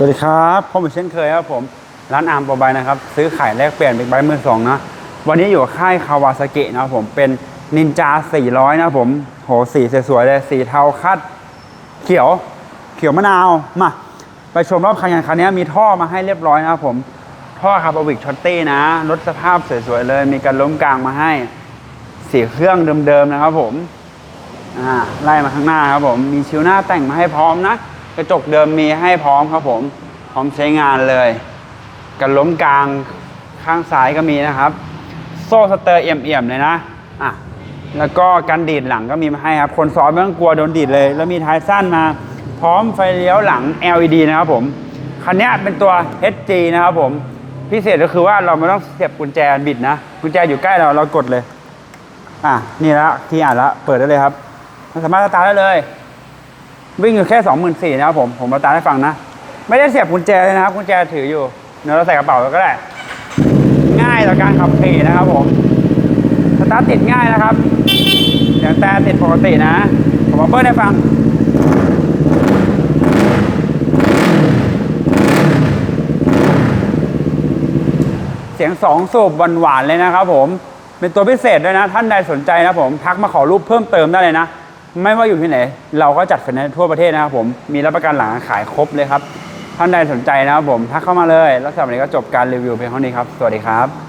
สวัสดีครับผมเหมือนเช่นเคยครับผม ร้านอาร์มโปรไบนะครับ ซื้อขายแลกเปลี่ยนบิ๊กไบมือสองนะ วันนี้อยู่ค่ายคาวาซากินะครับผมเป็นนินจา 400 นะผม โหสีสวยๆเลยสีเทาคัด เขียว เขียวมะนาวมา ไปชมรอบคันกันคันนี้มีท่อมาให้เรียบร้อยนะครับผม ท่อคาร์บอวิกช็อตตี้นะรถสภาพสวยๆเลย มีการล้มกลางมาให้ สีเครื่องเดิมๆนะครับผมอ่าไล่มาข้างหน้าครับผมมีชิวหน้าแต่งมาให้พร้อมนะ กระจกเดิมมีให้พร้อมครับผมพร้อมใช้งานเลยกันล้มกลางข้างซ้ายก็มีนะครับ โซ่สเตอร์เอี่ยมๆเลยนะอะแล้วก็กันดีดหลังก็มีมาให้ครับ คนซ้อนไม่ต้องกลัวโดนดีดเลย แล้วมีท้ายสั้นมา พร้อมไฟเลี้ยวหลัง LED นะครับผมคันนี้เป็นตัว HG นะครับผมพิเศษก็คือว่าเราไม่ต้องเสียบกุญแจบิดนะ กุญแจอยู่ใกล้เราเรากดเลย อะนี่แล้วที่อ่านแล้วเปิดได้เลยครับ มันสามารถสตาร์ทได้เลย วิ่งอยู่แค่สองหมื่นสี่นะครับผม ผมสตาให้ฟังนะ ไม่ได้เสียบกุญแจเลยนะครับกุญแจถืออยู่ เดี๋ยวเราใส่กระเป๋าก็ได้ ง่ายต่อการขับขี่นะครับผมสตาร์ทติดง่ายนะครับเสียงแต่ติดปกตินะ ผมมาเปิดให้ฟังเสียงสองสูบหวานๆเลยนะครับผม เป็นตัวพิเศษด้วยนะ ท่านใดสนใจนะผม ทักมาขอรูปเพิ่มเติมได้เลยนะ ไม่ว่าอยู่ที่ไหน เราก็จัดไฟแนนซ์ทั่วประเทศนะครับผมมีรับประกันหลังขายครบเลยครับท่านใดสนใจนะครับผมทักเข้ามาเลย แล้วสำหรับวันนี้ก็จบการรีวิวเพียงเท่านี้ครับ สวัสดีครับ